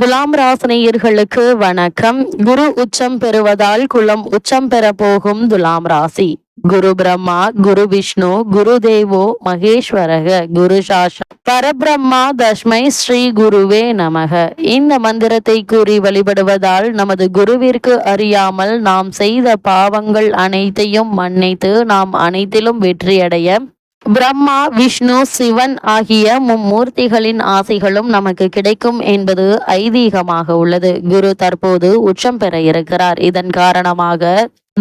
துலாம் ராசினியர்களுக்கு வணக்கம். குரு உச்சம் பெறுவதால் குலம் உச்சம் பெற போகும் துலாம் ராசி. குரு பிரம்மா குரு விஷ்ணு குரு தேவோ மகேஸ்வரக குரு சாஷம் பரபிரம்மா தஷ்மை ஸ்ரீ குருவே நமக. இந்த மந்திரத்தை கூறி வழிபடுவதால் நமது குருவிற்கு அறியாமல் நாம் செய்த பாவங்கள் அனைத்தையும் மன்னித்து நாம் அனைத்திலும் வெற்றியடைய பிரம்மா விஷ்ணு சிவன் ஆகிய மும்மூர்த்திகளின் ஆசைகளும் நமக்கு கிடைக்கும் என்பது ஐதீகமாக உள்ளது. குரு தற்போது உச்சம் பெற இருக்கிறார். இதன் காரணமாக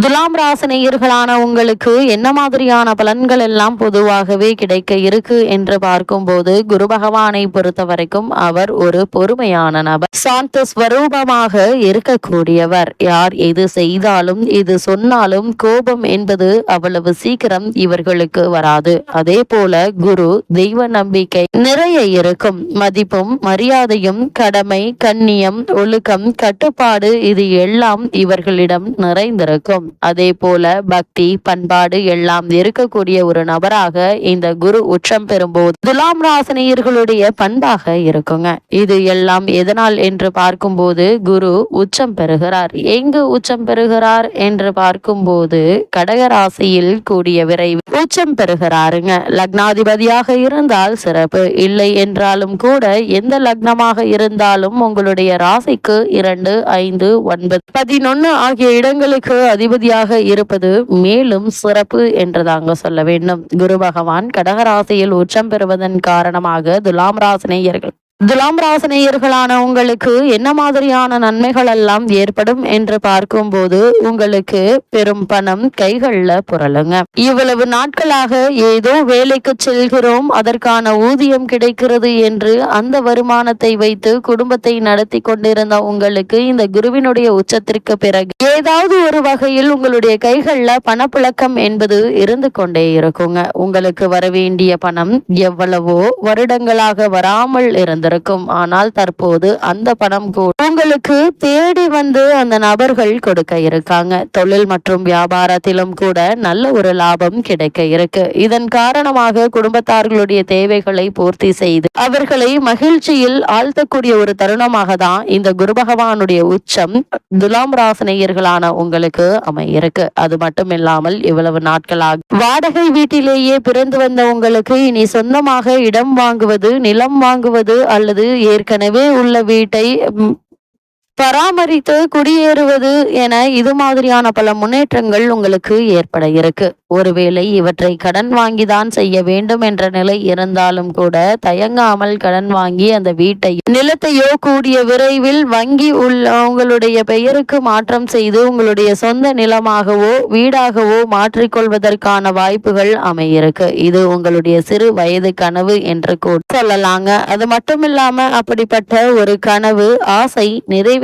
துலாம் ராசினியர்களான உங்களுக்கு என்ன மாதிரியான பலன்கள் எல்லாம் பொதுவாகவே கிடைக்க இருக்கு என்று பார்க்கும்போது குரு பகவானை பொறுத்த வரைக்கும் அவர் ஒரு பொறுமையான நபர். சாந்த ஸ்வரூபமாக இருக்கக்கூடியவர். யார் எது செய்தாலும் இது சொன்னாலும் கோபம் என்பது அவ்வளவு சீக்கிரம் இவர்களுக்கு வராது. அதே போல குரு தெய்வ நம்பிக்கை நிறைய இருக்கும். மதிப்பும் மரியாதையும் கடமை கண்ணியம் ஒழுக்கம் கட்டுப்பாடு இது எல்லாம் இவர்களிடம் நிறைந்திருக்கும். அதே போல பக்தி பண்பாடு எல்லாம் இருக்கக்கூடிய ஒரு நபராக இந்த குரு உச்சம் பெறும்போது துலாம் ராசினியர்களுடைய பண்பாக இருக்குங்க. இது எல்லாம் எதனால் என்று பார்க்கும்போது குரு உச்சம் பெறுகிறார். எங்கு உச்சம் பெறுகிறார் என்று பார்க்கும்போது கடகராசியில் கூடிய விரைவு உச்சம் பெறுகிறாருங்க. லக்னாதிபதியாக இருந்தால் சிறப்பு. இல்லை என்றாலும் கூட எந்த லக்னமாக இருந்தாலும் உங்களுடைய ராசிக்கு இரண்டு ஐந்து ஒன்பது பதினொன்னு ஆகிய இடங்களுக்கு பகுதியாக இருப்பது மேலும் சிறப்பு என்றுதாங்க சொல்ல வேண்டும். குரு பகவான் கடகராசியில் உச்சம் பெறுவதன் காரணமாக துலாம் ராசினியர்கள் துலாம் ராசினியர்களான உங்களுக்கு என்ன மாதிரியான நன்மைகள் எல்லாம் ஏற்படும் என்று பார்க்கும்போது உங்களுக்கு பெரும் பணம் கைகள்ல புரளுங்க. இவ்வளவு நாட்களாக ஏதோ வேலைக்கு செல்கிறோம் அதற்கான ஊதியம் கிடைக்கிறது என்று அந்த வருமானத்தை வைத்து குடும்பத்தை நடத்தி கொண்டிருந்த உங்களுக்கு இந்த குருவினுடைய உச்சத்திற்கு பிறகு ஏதாவது ஒரு வகையில் உங்களுடைய கைகள்ல பணப்புழக்கம் என்பது இருந்து கொண்டே இருக்குங்க. உங்களுக்கு வரவேண்டிய பணம் எவ்வளவோ வருடங்களாக வராமல் இருந்திருக்கும் ஆனால் தற்போது அந்த பணம் கூட உங்களுக்கு தேடி வந்து அந்த நபர்கள் கொடுக்க இருக்காங்க. தொழில் மற்றும் வியாபாரத்திலும் கூட நல்ல ஒரு லாபம் கிடைக்க இருக்கு. இதன் காரணமாக குடும்பத்தார்களுடைய தேவைகளை பூர்த்தி செய்து அவர்களை மகிழ்ச்சியில் ஆழ்த்தக்கூடிய ஒரு தருணமாக தான் இந்த குரு பகவானுடைய உச்சம் துலாம் ராசினியர்களான உங்களுக்கு அமையிருக்கு. அது மட்டும் இல்லாமல் இவ்வளவு நாட்களாக வாடகை வீட்டிலேயே பிறந்து வந்த உங்களுக்கு இனி சொந்தமாக இடம் வாங்குவது நிலம் வாங்குவது அல்லது ஏற்கனவே உள்ள வீட்டை பராமரித்து குடியேறுவது என இது மாதிரியான பல முன்னேற்றங்கள் உங்களுக்கு ஏற்பட இருக்கு. ஒருவேளை இவற்றை கடன் வாங்கிதான் செய்ய வேண்டும் என்ற நிலை இருந்தாலும் கூட தயங்காமல் கடன் வாங்கி அந்த வீட்டை நிலத்தையோ கூடிய விரைவில் வங்கி உள்ள உங்களுடைய பெயருக்கு மாற்றம் செய்து உங்களுடைய சொந்த நிலமாகவோ வீடாகவோ மாற்றிக்கொள்வதற்கான வாய்ப்புகள் அமையிருக்கு. இது உங்களுடைய சிறு வயது கனவு என்று கூட சொல்லலாங்க. அது மட்டும் இல்லாம அப்படிப்பட்ட ஒரு கனவு ஆசை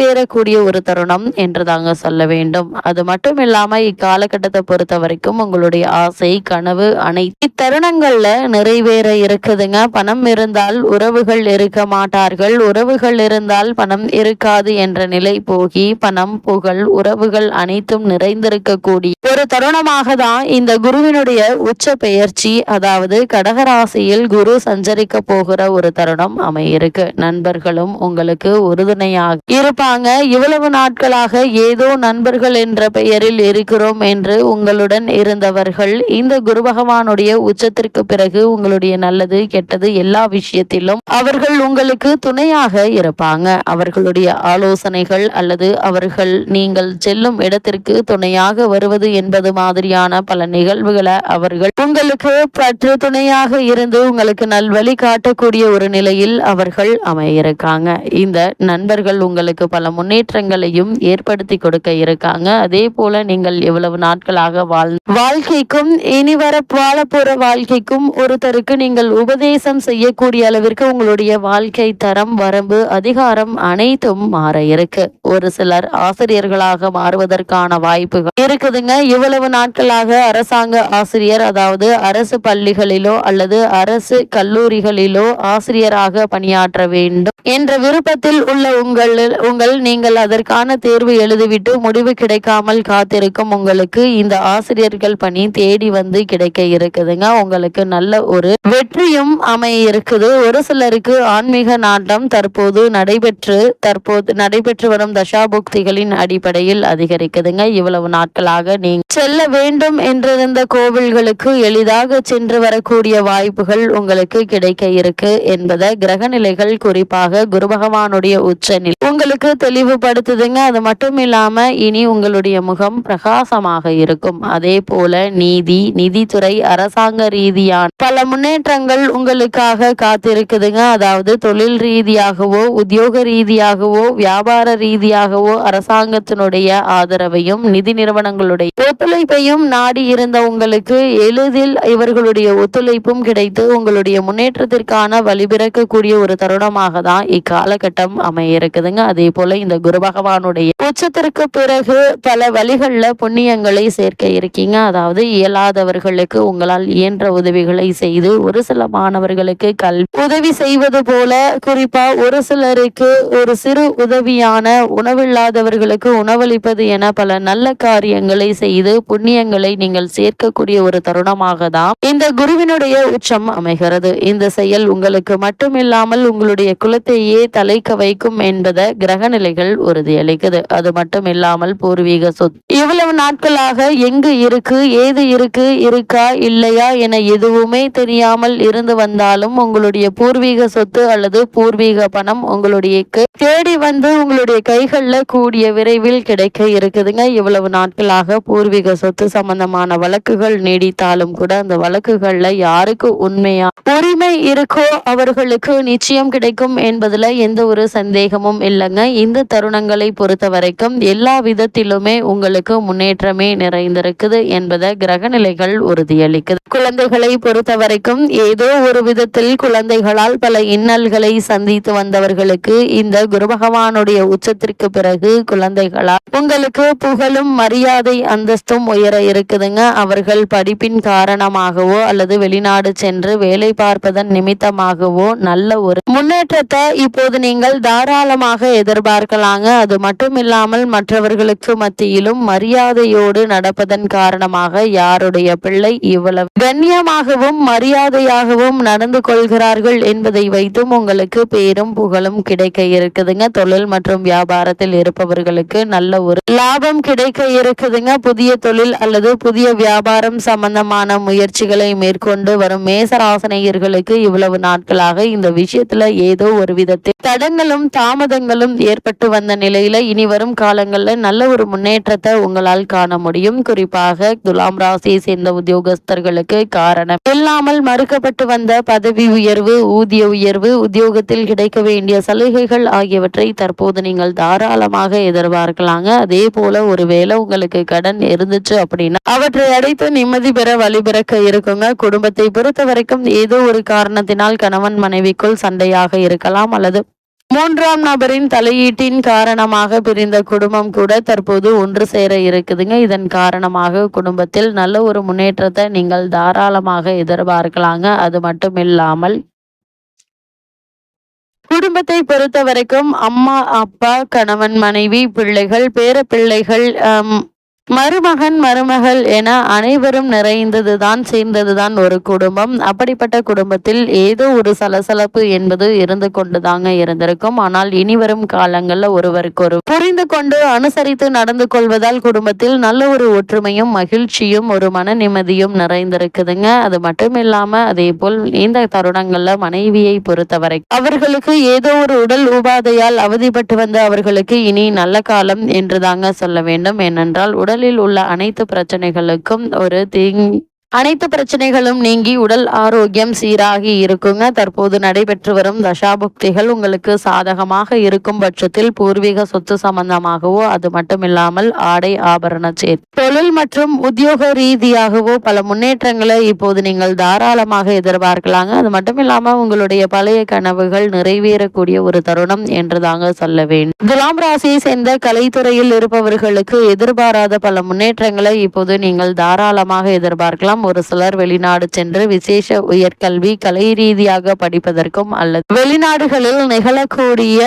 நிறைவேறக்கூடிய ஒரு தருணம் என்று தாங்க சொல்ல வேண்டும். அது மட்டும் இல்லாம இக்காலகட்டத்தை பொறுத்த வரைக்கும் உங்களுடைய ஆசை கனவு அனைத்து தருணங்கள்ல நிறைவேற இருக்குதுங்க. பணம் இருந்தால் உறவுகள் இருக்க மாட்டார்கள். உறவுகள் இருந்தால் பணம் இருக்காது என்ற நிலை போகி பணம் புகழ் உறவுகள் அனைத்தும் நிறைந்திருக்கக்கூடிய ஒரு தருணமாக தான் இந்த குருவினுடைய உச்ச பெயர்ச்சி அதாவது கடகராசியில் குரு சஞ்சரிக்க போகிற ஒரு தருணம் அமையிருக்கு. நண்பர்களும் உங்களுக்கு உறுதுணையாக இருப்பாங்க. இவ்வளவு நாட்களாக ஏதோ நண்பர்கள் என்ற பெயரில் இருக்கிறோம் என்று உங்களுடன் இருந்தவர்கள் இந்த குரு பகவானுடைய உச்சத்திற்கு பிறகு உங்களுடைய நல்லது கெட்டது எல்லா விஷயத்திலும் அவர்கள் உங்களுக்கு துணையாக இருப்பாங்க. அவர்களுடைய ஆலோசனைகள் அல்லது அவர்கள் நீங்கள் செல்லும் இடத்திற்கு துணையாக வருவது என்பது மாதிரியான பல நிகழ்வுகளை அவர்கள் உங்களுக்கு பற்று துணையாக இருந்து உங்களுக்கு நல்வழி காட்டக்கூடிய ஒரு நிலையில் அவர்கள் அமையிருக்காங்க. இந்த நண்பர்கள் உங்களுக்கு பல முன்னேற்றங்களையும் ஏற்படுத்தி கொடுக்க இருக்காங்க. அதே போல நீங்கள் எவ்வளவு நாட்களாக வாழ் வாழ்க்கைக்கும் இனி வர வாழப்போற வாழ்க்கைக்கும் ஒருத்தருக்கு நீங்கள் உபதேசம் செய்யக்கூடிய அளவிற்கு உங்களுடைய வாழ்க்கை தரம் வரம்பு அதிகாரம் அனைத்தும் மாற இருக்கு. ஒரு சிலர் ஆசிரியர்களாக மாறுவதற்கான வாய்ப்புகள் இருக்குதுங்க. இவ்வளவு நாட்களாக அரசாங்க ஆசிரியர் அதாவது அரசு பள்ளிகளிலோ அல்லது அரசு கல்லூரிகளிலோ ஆசிரியராக பணியாற்ற வேண்டும் என்ற விருப்பத்தில் உள்ள உங்கள் உங்கள் தேர்வில் நீங்கள் அதற்கான தேர்வு எழுதிவிட்டு முடிவு கிடைக்காமல் காத்திருக்கும் உங்களுக்கு இந்த ஆசிரியர்கள் பணி தேடி வந்து கிடைக்க இருக்குதுங்க. உங்களுக்கு நல்ல ஒரு வெற்றியும் அமைய இருக்குது. ஒரு சிலருக்கு ஆன்மீக நாட்டம் தற்போது நடைபெற்று தற்போது நடைபெற்று வரும் தசாபுக்திகளின் அடிப்படையில் அதிகரிக்குதுங்க. இவ்வளவு நாட்களாக நீங்க செல்ல வேண்டும் என்றிருந்த கோவில்களுக்கு எளிதாக சென்று வரக்கூடிய வாய்ப்புகள் உங்களுக்கு கிடைக்க இருக்கு என்பதை கிரகநிலைகள் குறிப்பாக குரு பகவானுடைய உச்சனில் உங்களுக்கு தெளிவுபடுத்துதுங்க. அது மட்டும் இல்லாம இனி உங்களுடைய முகம் பிரகாசமாக இருக்கும். அதே போல நீதி நிதித்துறை அரசாங்க ரீதியான பல முன்னேற்றங்கள் உங்களுக்காக காத்திருக்குதுங்க. அதாவது தொழில் ரீதியாகவோ உத்தியோக ரீதியாகவோ வியாபார ரீதியாகவோ அரசாங்கத்தினுடைய ஆதரவையும் நிதி நிறுவனங்களுடைய ஒத்துழைப்பையும் நாடி இருந்த உங்களுக்கு எளிதில் இவர்களுடைய ஒத்துழைப்பும் கிடைத்து உங்களுடைய முன்னேற்றத்திற்கான வழிபிறக்கக்கூடிய ஒரு தருணமாக தான் இக்காலகட்டம் அமைய இருக்குதுங்க. அதே போல இந்த குரு பகவானுடைய உச்சத்திற்கு பிறகு பல வழிகளில் புண்ணியங்களை சேர்க்க இருக்கீங்க. அதாவது இயலாதவர்களுக்கு உங்களால் இயன்ற உதவிகளை செய்து ஒரு சில மாணவர்களுக்கு கல்வி உதவி செய்வது போல குறிப்பா ஒரு சிலருக்கு ஒரு சிறு உதவியான உணவில்லாதவர்களுக்கு உணவளிப்பது என பல நல்ல காரியங்களை செய்து புண்ணியங்களை நீங்கள் சேர்க்கக்கூடிய ஒரு தருணமாக தான் இந்த குருவினுடைய உச்சம் அமைகிறது. இந்த செயல் உங்களுக்கு மட்டுமில்லாமல் உங்களுடைய குலத்தையே தலைக்க வைக்கும் என்பதை கிரகநிலைகள் உறுதியளிக்குது. அது மட்டும் இல்லாமல் பூர்வீக சொத்து. இவ்வளவு நாட்களாக எங்கு இருக்கு ஏது இருக்கு இருக்கா இல்லையா என எதுவுமே தெரியாமல் இருந்து வந்தாலும் உங்களுடைய பூர்வீக சொத்து அல்லது பூர்வீக பணம் உங்களுடைய தேடி வந்து உங்களுடைய கைகள்ல கூடிய விரைவில் கிடைக்க இருக்குதுங்க. இவ்வளவு நாட்களாக பூர்வீக சொத்து சம்பந்தமான வழக்குகள் நீடித்தாலும் கூட அந்த வழக்குகள்ல யாருக்கு உண்மையா உரிமை இருக்கோ அவர்களுக்கு நிச்சயம் கிடைக்கும் என்பதுல எந்த ஒரு சந்தேகமும் இல்லைங்க. இந்த தருணங்களை பொறுத்த வரைக்கும் எல்லா விதத்திலுமே உங்களுக்கு முன்னேற்றமே நிறைந்திருக்குது என்பதை கிரகநிலைகள் உறுதியளிக்குது. குழந்தைகளை பொறுத்த வரைக்கும் ஏதோ ஒரு விதத்தில் குழந்தைகளால் பல இன்னல்களை சந்தித்து வந்தவர்களுக்கு இந்த குரு பகவானுடைய உச்சத்திற்கு பிறகு குழந்தைகளால் உங்களுக்கு புகழும் மரியாதை அந்தஸ்தும் உயர இருக்குதுங்க. அவர்கள் படிப்பின் காரணமாகவோ அல்லது வெளிநாடு சென்று வேலை பார்ப்பதன் நிமித்தமாகவோ நல்ல ஒரு முன்னேற்றத்தை இப்போது நீங்கள் தாராளமாக பார்க்கலாங்க அது மட்டும் இல்லாமல் மற்றவர்களுக்கு மத்தியிலும் மரியாதையோடு நடப்பதன் காரணமாக யாருடைய பிள்ளை இவ்வளவு கண்ணியமாகவும் மரியாதையாகவும் நடந்து கொள்கிறார்கள் என்பதை வைத்தும் உங்களுக்கு பேரும் புகழும் கிடைக்க இருக்குதுங்க. தொழில் மற்றும் வியாபாரத்தில் இருப்பவர்களுக்கு நல்ல ஒரு லாபம் கிடைக்க இருக்குதுங்க. புதிய தொழில் அல்லது புதிய வியாபாரம் சம்பந்தமான முயற்சிகளை மேற்கொண்டு வரும் மேசராசனையர்களுக்கு இவ்வளவு நாட்களாக இந்த விஷயத்துல ஏதோ ஒரு விதத்தில் தடங்களும் தாமதங்களும் ஏற்பட்டு வந்த நிலையில இனி வரும் காலங்களில் நல்ல ஒரு முன்னேற்றத்தை உங்களால் காண முடியும். குறிப்பாக துலாம் ராசியை சேர்ந்த உத்தியோகஸ்தர்களுக்கு காரணம். இல்லாமல் மறுக்கப்பட்டு வந்த பதவி உயர்வு ஊதிய உயர்வு உத்தியோகத்தில் கிடைக்க வேண்டிய சலுகைகள் ஆகியவற்றை தற்போது நீங்கள் தாராளமாக எதிர்பார்க்கலாங்க. அதே போல ஒருவேளை உங்களுக்கு கடன் இருந்துச்சு அப்படின்னா அவற்றை அடைத்து நிம்மதி பெற வழிபிறக்க இருக்குங்க. குடும்பத்தை பொறுத்த வரைக்கும் ஏதோ ஒரு காரணத்தினால் கணவன் மனைவிக்குள் சண்டையாக இருக்கலாம் அல்லது மூன்றாம் நபரின் தலையீட்டின் காரணமாக பிரிந்த குடும்பம் கூட தற்போது ஒன்று சேர இருக்குதுங்க. இதன் காரணமாக குடும்பத்தில் நல்ல ஒரு முன்னேற்றத்தை நீங்கள் தாராளமாக எதிர்பார்க்கலாங்க. அது மட்டும் இல்லாமல் குடும்பத்தை பொறுத்த வரைக்கும் அம்மா அப்பா கணவன் மனைவி பிள்ளைகள் பேர பிள்ளைகள் மருமகன் மருமகள் என அனைவரும் நிறைந்ததுதான் சேர்ந்ததுதான் ஒரு குடும்பம். அப்படிப்பட்ட குடும்பத்தில் ஏதோ ஒரு சலசலப்பு என்பது இருந்து கொண்டுதாங்க இருந்திருக்கும். ஆனால் இனி வரும் காலங்கள்ல ஒருவருக்கு ஒரு புரிந்து கொண்டு அனுசரித்து நடந்து கொள்வதால் குடும்பத்தில் நல்ல ஒரு ஒற்றுமையும் மகிழ்ச்சியும் ஒரு மன நிம்மதியும் நிறைந்திருக்குதுங்க. அது மட்டும் இல்லாம அதே போல் இந்த தருணங்கள்ல மனைவியை பொறுத்தவரை அவர்களுக்கு ஏதோ ஒரு உடல் உபாதையால் அவதிப்பட்டு வந்த அவர்களுக்கு இனி நல்ல காலம் என்றுதாங்க சொல்ல வேண்டும். ஏனென்றால் உடல் உடலில் உள்ள அனைத்து பிரச்சனைகளுக்கும் ஒரு தீங் அனைத்து பிரச்சனைகளும் நீங்கி உடல் ஆரோக்கியம் சீராகி இருக்குங்க. தற்போது நடைபெற்று வரும் தசாபுக்திகள் உங்களுக்கு சாதகமாக இருக்கும் பட்சத்தில் பூர்வீக சொத்து சம்பந்தமாகவோ அது மட்டும் இல்லாமல் ஆடை ஆபரண சேர் தொழில் மற்றும் உத்தியோக ரீதியாகவோ பல முன்னேற்றங்களை இப்போது நீங்கள் தாராளமாக எதிர்பார்க்கலாங்க. அது மட்டும் இல்லாம உங்களுடைய பழைய கனவுகள் நிறைவேறக்கூடிய ஒரு தருணம் என்று தாங்க சொல்ல வேண்டும். துலாம் ராசியை சேர்ந்த கலைத்துறையில் இருப்பவர்களுக்கு எதிர்பாராத பல முன்னேற்றங்களை இப்போது நீங்கள் தாராளமாக எதிர்பார்க்கலாம். ஒரு சிலர் வெளிநாடு சென்று விசேஷ உயர்கல்வி கலை ரீதியாக படிப்பதற்கும் அல்லது வெளிநாடுகளில் நிகழக்கூடிய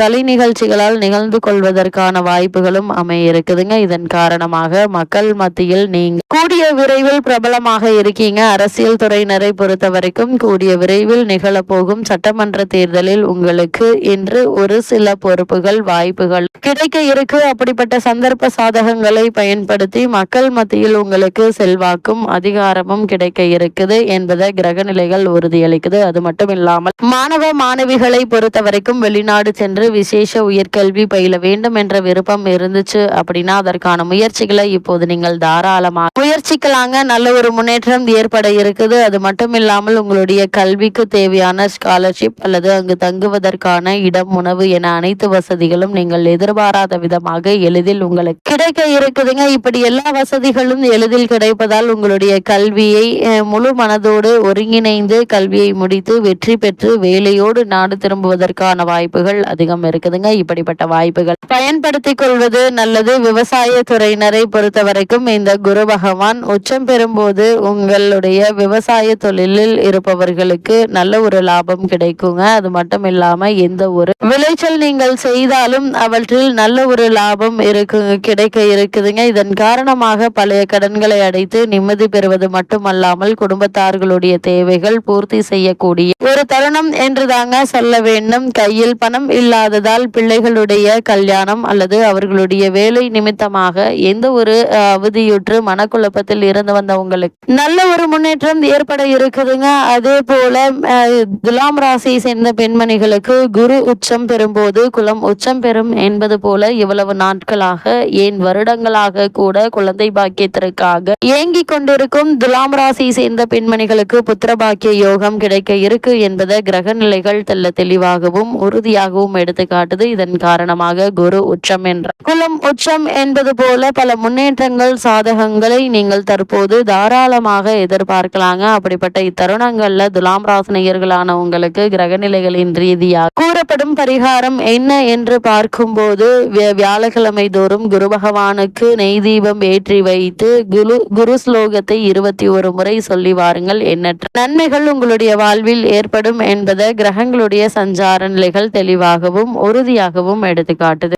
கலை நிகழ்ச்சிகளால் நிகழ்ந்து கொள்வதற்கான வாய்ப்புகளும் அமைய இருக்குதுங்க இதன் காரணமாக மக்கள் மத்தியில் நீங்க கூடிய விரைவில் பிரபலமாக இருக்கீங்க. அரசியல் துறையினரை பொறுத்த வரைக்கும் கூடிய விரைவில் நிகழப்போகும் சட்டமன்ற தேர்தலில் உங்களுக்கு இன்று ஒரு சில பொறுப்புகள் வாய்ப்புகள் கிடைக்க இருக்கு. அப்படிப்பட்ட சந்தர்ப்ப சாதகங்களை பயன்படுத்தி மக்கள் மத்தியில் உங்களுக்கு செல்வாக்கும் அதிக அங்கீகாரமும் கிடைக்க இருக்குது என்பதை கிரக நிலைகள் உறுதியளிக்குது. அது மட்டும் இல்லாமல் மாணவ மாணவிகளை பொறுத்த வரைக்கும் வெளிநாடு சென்று விசேஷ உயர்கல்வி பயில வேண்டும் என்ற விருப்பம் இருந்துச்சு அப்படின்னா அதற்கான முயற்சிகளை இப்போது நீங்கள் தாராளமாக முயற்சிக்கலாங்க. நல்ல ஒரு முன்னேற்றம் ஏற்பட இருக்குது. அது மட்டும் இல்லாமல் உங்களுடைய கல்விக்கு தேவையான ஸ்காலர்ஷிப் அல்லது அங்கு தங்குவதற்கான இடம் உணவு என அனைத்து வசதிகளும் நீங்கள் எதிர்பாராத விதமாக எளிதில் உங்களுக்கு கிடைக்க இருக்குதுங்க. இப்படி எல்லா வசதிகளும் எளிதில் கிடைப்பதால் உங்களுடைய கல்வியை முழு மனதோடு ஒருங்கிணைந்து கல்வியை முடித்து வெற்றி பெற்று வேலையோடு நாடு திரும்புவதற்கான வாய்ப்புகள் அதிகம் இருக்குதுங்க. இப்படிப்பட்ட வாய்ப்புகள். பயன்படுத்திக் கொள்வது நல்லது. விவசாய துறையினரை பொறுத்த வரைக்கும் இந்த குரு பகவான் உச்சம் பெறும்போது உங்களுடைய விவசாய தொழிலில் இருப்பவர்களுக்கு நல்ல ஒரு லாபம் கிடைக்குங்க. அது மட்டும் இல்லாம எந்த ஒரு விளைச்சல் நீங்கள் செய்தாலும் அவற்றில் நல்ல ஒரு லாபம் இருக்கு கிடைக்க இருக்குதுங்க. இதன் காரணமாக பழைய கடன்களை அடைத்து நிம்மதி பெறுவது மட்டுமல்லாமல் குடும்பத்தார்களுடைய தேவைகள் பூர்த்தி செய்யக்கூடிய ஒரு தருணம் என்று தாங்க சொல்ல வேண்டும். கையில் பணம் இல்லாததால் பிள்ளைகளுடைய கல்யாணம் அல்லது அவர்களுடைய வேலை நிமித்தமாக எந்த ஒரு அவதியுற்று மனக்குழப்பத்தில் இருந்து வந்தவங்களுக்கு நல்ல ஒரு முன்னேற்றம் ஏற்பட இருக்குதுங்க. அதே போல துலாம் ராசியை சேர்ந்த பெண்மணிகளுக்கு குரு உச்சம் பெறும்போது குலம் உச்சம் பெறும் என்பது போல இவ்வளவு நாட்களாக ஏன் வருடங்களாக கூட குழந்தை பாக்கியத்திற்காக ஏங்கிக் கொண்டிருக்கும் துலாம் ராசியை சேர்ந்த பெண்மணிகளுக்கு புத்திரபாக்கிய யோகம் கிடைக்க இருக்கு என்பதை கிரக நிலைகள் தெல்ல தெளிவாகவும் உறுதியாகவும் எடுத்து காட்டுது. இதன் காரணமாக குரு உச்சம் என்ற குலம் உச்சம் என்பது போல பல முன்னேற்றங்கள் சாதகங்களை நீங்கள் தற்போது தாராளமாக எதிர்பார்க்கலாங்க. அப்படிப்பட்ட இத்தருணங்கள்ல துலாம் ராசினியர்களான உங்களுக்கு கிரக நிலைகளின் ரீதியாக கூறப்படும் பரிகாரம் என்ன என்று பார்க்கும்போது வியா- வியாழக்கிழமை தோறும் குரு பகவானுக்கு நெய் தீபம் ஏற்றி வைத்து குரு குரு ஸ்லோகத்தை இருபத்தி ஒரு முறை சொல்லி வாருங்கள் எண்ணற்ற நன்மைகள் உங்களுடைய வாழ்வில் ஏற்படும் என்பதை கிரகங்களுடைய சஞ்சார நிலைகள் தெளிவாகவும் உறுதியாகவும் எடுத்து காட்டுது